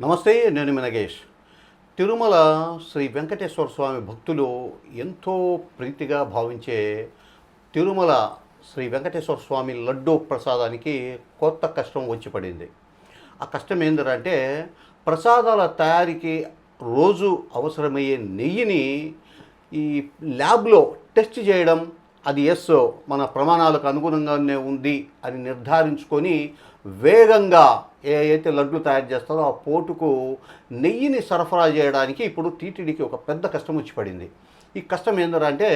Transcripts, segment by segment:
నమస్తే నేను మినగేష్ తిరుమల శ్రీ వెంకటేశ్వర స్వామి భక్తులు ఎంతో ప్రీతిగా భావించే తిరుమల శ్రీ వెంకటేశ్వర స్వామి లడ్డూ ప్రసాదానికి కొత్త కష్టం వచ్చి పడింది. ఆ కష్టం ఏంటంటే ప్రసాదాల తయారీకి రోజు అవసరమయ్యే నెయ్యిని ఈ ల్యాబ్లో టెస్ట్ చేయడం అది ఎస్ మన ప్రమాణాలకు అనుగుణంగానే ఉంది అని నిర్ధారించుకొని వేగంగా ఏ అయితే లడ్లు తయారు చేస్తారో ఆ పోటుకు నెయ్యిని సరఫరా చేయడానికి ఇప్పుడు టీటీడీకి ఒక పెద్ద కష్టం వచ్చి పడింది. ఈ కష్టం ఏంటంటే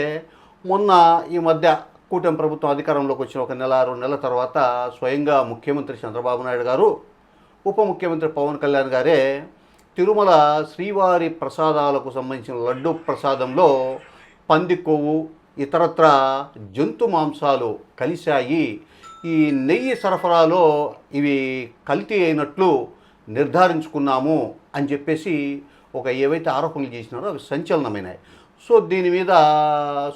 మొన్న ఈ మధ్య కూటమి ప్రభుత్వం అధికారంలోకి వచ్చిన ఒక నెల రెండు నెలల తర్వాత స్వయంగా ముఖ్యమంత్రి చంద్రబాబు నాయుడు గారు ఉప ముఖ్యమంత్రి పవన్ కళ్యాణ్ గారే తిరుమల శ్రీవారి ప్రసాదాలకు సంబంధించిన లడ్డు ప్రసాదంలో పంది కొవ్వు ఇతరత్ర జంతు మాంసాలు కలిశాయి. ఈ నెయ్యి సరఫరాలో ఇవి కల్తీ అయినట్లు నిర్ధారించుకున్నాము అని చెప్పేసి ఒక ఏవైతే ఆరోపణలు చేసినారో అవి సంచలనమైనాయి. సో దీని మీద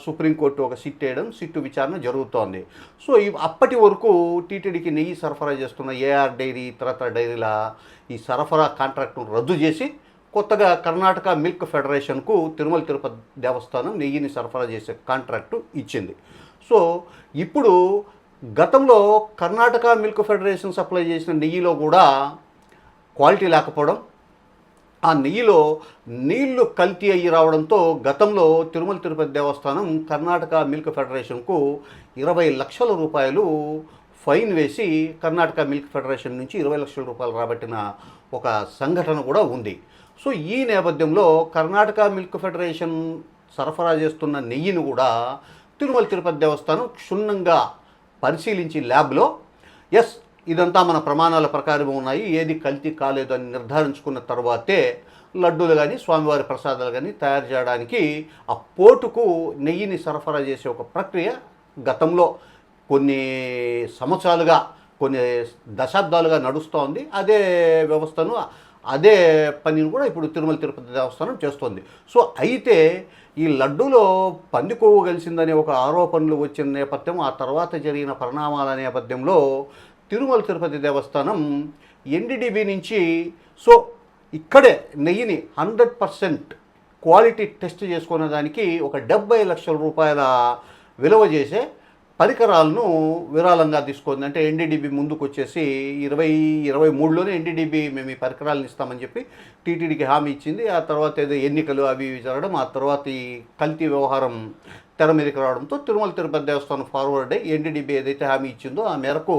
సుప్రీంకోర్టు ఒక సిట్ వేయడం సిట్టు విచారణ జరుగుతోంది. సో అప్పటి వరకు టీటీడీకి నెయ్యి సరఫరా చేస్తున్న ఏఆర్ డైరీ ఇతరత్ర డైరీల ఈ సరఫరా కాంట్రాక్ట్ను రద్దు చేసి కొత్తగా కర్ణాటక మిల్క్ ఫెడరేషన్కు తిరుమల తిరుపతి దేవస్థానం నెయ్యిని సరఫరా చేసే కాంట్రాక్టు ఇచ్చింది. సో ఇప్పుడు గతంలో కర్ణాటక మిల్క్ ఫెడరేషన్ సప్లై చేసిన నెయ్యిలో కూడా క్వాలిటీ లేకపోవడం ఆ నెయ్యిలో నీళ్ళు కల్తీ అయ్యి రావడంతో గతంలో తిరుమల తిరుపతి దేవస్థానం కర్ణాటక మిల్క్ ఫెడరేషన్కు ఇరవై లక్షల రూపాయలు ఫైన్ వేసి కర్ణాటక మిల్క్ ఫెడరేషన్ నుంచి ఇరవై లక్షల రూపాయలు రాబట్టిన ఒక సంఘటన కూడా ఉంది. సో ఈ నేపథ్యంలో కర్ణాటక మిల్క్ ఫెడరేషన్ సరఫరా చేస్తున్న నెయ్యిని కూడా తిరుమల తిరుపతి దేవస్థానం క్షుణ్ణంగా పరిశీలించి ల్యాబ్లో ఎస్ ఇదంతా మన ప్రమాణాల ప్రకారం ఉన్నాయి ఏది కల్తీ కాలేదు అని నిర్ధారించుకున్న తర్వాతే లడ్డూలు కానీ స్వామివారి ప్రసాదాలు కానీ తయారు చేయడానికి ఆ పోటుకు నెయ్యిని సరఫరా చేసే ఒక ప్రక్రియ గతంలో కొన్ని సంవత్సరాలుగా కొన్ని దశాబ్దాలుగా నడుస్తోంది. అదే వ్యవస్థను అదే పనిని కూడా ఇప్పుడు తిరుమల తిరుపతి దేవస్థానం చేస్తోంది. సో అయితే ఈ లడ్డూలో పందికొవ్వు కలిసిందనే ఒక ఆరోపణలు వచ్చిన నేపథ్యం ఆ తర్వాత జరిగిన పరిణామాల నేపథ్యంలో తిరుమల తిరుపతి దేవస్థానం ఎన్డీడీబీ నుంచి సో ఇక్కడే నెయ్యిని హండ్రెడ్ పర్సెంట్ క్వాలిటీ టెస్ట్ చేసుకునే దానికి ఒక డెబ్బై లక్షల రూపాయల విలువ చేసే పరికరాలను విరాళంగా తీసుకుంది. అంటే ఎన్డీడీబీ ముందుకు వచ్చేసి ఇరవై ఇరవై మూడులోనే ఎన్డీడీబీ మేము ఈ పరికరాలను ఇస్తామని చెప్పి టీటీడీకి హామీ ఇచ్చింది. ఆ తర్వాత ఏదో ఎన్నికలు అవి ఇవి జరగడం ఆ తర్వాత ఈ కల్తీ వ్యవహారం తెర మీదకి రావడంతో తిరుమల తిరుపతి దేవస్థానం ఫార్వర్డ్ అయ్యి ఎన్డీడీబీ ఏదైతే హామీ ఇచ్చిందో ఆ మేరకు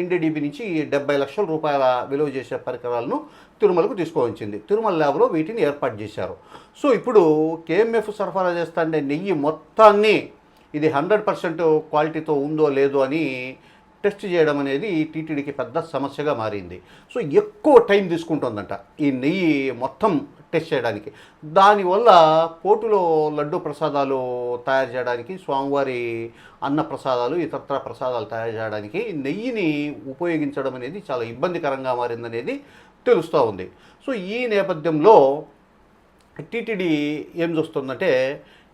ఎన్డీడీబీ నుంచి డెబ్బై లక్షల రూపాయల విలువ చేసే పరికరాలను తిరుమలకు తీసుకువచ్చింది. తిరుమల ల్యాబ్లో వీటిని ఏర్పాటు చేశారు. సో ఇప్పుడు కేఎంఎఫ్ సరఫరా చేస్తాండే నెయ్యి మొత్తాన్ని ఇది హండ్రెడ్ పర్సెంట్ క్వాలిటీతో ఉందో లేదో అని టెస్ట్ చేయడం అనేది టీటీడీకి పెద్ద సమస్యగా మారింది. సో ఎక్కువ టైం తీసుకుంటుందంట ఈ నెయ్యి మొత్తం టెస్ట్ చేయడానికి. దానివల్ల పోటులో లడ్డు ప్రసాదాలు తయారు చేయడానికి స్వామివారి అన్న ప్రసాదాలు ఇతరత్ర ప్రసాదాలు తయారు చేయడానికి నెయ్యిని ఉపయోగించడం అనేది చాలా ఇబ్బందికరంగా మారిందనేది తెలుస్తూ ఉంది. సో ఈ నేపథ్యంలో టీటీడీ ఏం చూస్తుందంటే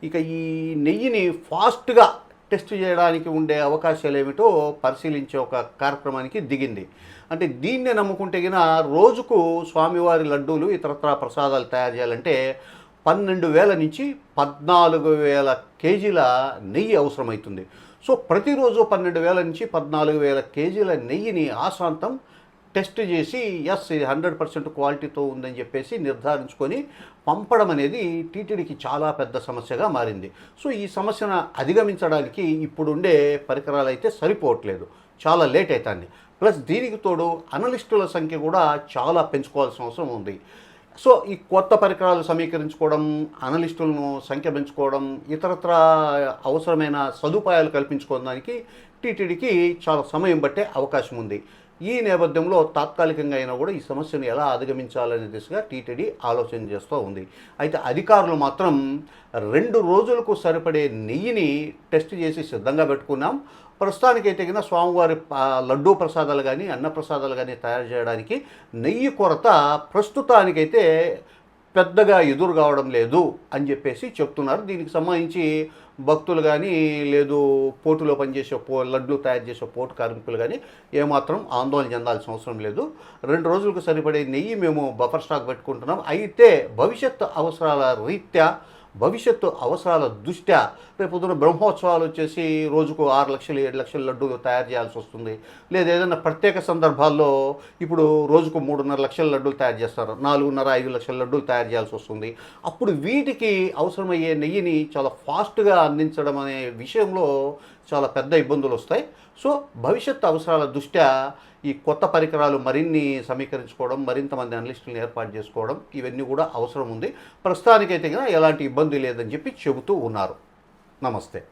ఇక ఈ నెయ్యిని ఫాస్ట్గా టెస్ట్ చేయడానికి ఉండే అవకాశాలు ఏమిటో పరిశీలించే ఒక కార్యక్రమానికి దిగింది. అంటే దీన్నే నమ్ముకుంటే గిన రోజుకు స్వామివారి లడ్డూలు ఇతరత్ర ప్రసాదాలు తయారు చేయాలంటే పన్నెండు వేల నుంచి పద్నాలుగు వేల కేజీల నెయ్యి అవసరమవుతుంది. సో ప్రతిరోజు పన్నెండు వేల నుంచి పద్నాలుగు వేల కేజీల నెయ్యిని ఆశాంతం టెస్ట్ చేసి ఎస్ ఇది హండ్రెడ్ పర్సెంట్ క్వాలిటీతో ఉందని చెప్పేసి నిర్ధారించుకొని పంపడం అనేది టీటీడీకి చాలా పెద్ద సమస్యగా మారింది. సో ఈ సమస్యను అధిగమించడానికి ఇప్పుడుండే పరికరాలు అయితే సరిపోవట్లేదు. చాలా లేట్ అవుతుంది ప్లస్ దీనికి తోడు అనలిస్టుల సంఖ్య కూడా చాలా పెంచుకోవాల్సిన అవసరం ఉంది. సో ఈ కొత్త పరికరాలు సమీకరించుకోవడం అనలిస్టులను సంఖ్య పెంచుకోవడం ఇతరత్ర అవసరమైన సదుపాయాలు కల్పించుకోవడానికి టీటీడీకి చాలా సమయం పట్టే అవకాశం ఉంది. ఈ నేపథ్యంలో తాత్కాలికంగా అయినా కూడా ఈ సమస్యను ఎలా అధిగమించాలనే దిశగా టీటీడీ ఆలోచన చేస్తూ ఉంది. అయితే అధికారులు మాత్రం రెండు రోజులకు సరిపడే నెయ్యిని టెస్ట్ చేసి సిద్ధంగా పెట్టుకున్నాం. ప్రస్తుతానికైతే కింద స్వామివారి లడ్డూ ప్రసాదాలు కానీ అన్న ప్రసాదాలు కానీ తయారు చేయడానికి నెయ్యి కొరత ప్రస్తుతానికైతే పెద్దగా ఎదురు కావడం లేదు అని చెప్పేసి చెప్తున్నారు. దీనికి సంబంధించి భక్తులు కానీ లేదు పోటులో పనిచేసే పో లడ్లు తయారు చేసే పోటు కార్మికులు కానీ ఏమాత్రం ఆందోళన చెందాల్సిన అవసరం లేదు. రెండు రోజులకు సరిపడే నెయ్యి మేము బఫర్ స్టాక్ పెట్టుకుంటున్నాం. అయితే భవిష్యత్ అవసరాల రీత్యా భవిష్యత్తు అవసరాల దృష్ట్యా రేపు పొద్దున బ్రహ్మోత్సవాలు వచ్చేసి రోజుకు ఆరు లక్షలు ఏడు లక్షల లడ్డూలు తయారు చేయాల్సి వస్తుంది. లేదా ఏదైనా ప్రత్యేక సందర్భాల్లో ఇప్పుడు రోజుకు మూడున్నర లక్షల లడ్డూలు తయారు చేస్తారు. నాలుగున్నర ఐదు లక్షల లడ్డూలు తయారు చేయాల్సి వస్తుంది. అప్పుడు వీటికి అవసరమయ్యే నెయ్యిని చాలా ఫాస్ట్గా అందించడం అనే విషయంలో చాలా పెద్ద ఇబ్బందులు వస్తాయి. సో భవిష్యత్తు అవసరాల దృష్ట్యా ఈ కొత్త పరికరాలు మరిన్ని సమీకరించుకోవడం మరింత మంది అనలిస్టులను ఏర్పాటు చేసుకోవడం ఇవన్నీ కూడా అవసరం ఉంది. ప్రస్తుతానికైతే కనుక ఎలాంటి ఇబ్బంది లేదని చెప్పి చెబుతూ ఉన్నారు. నమస్తే.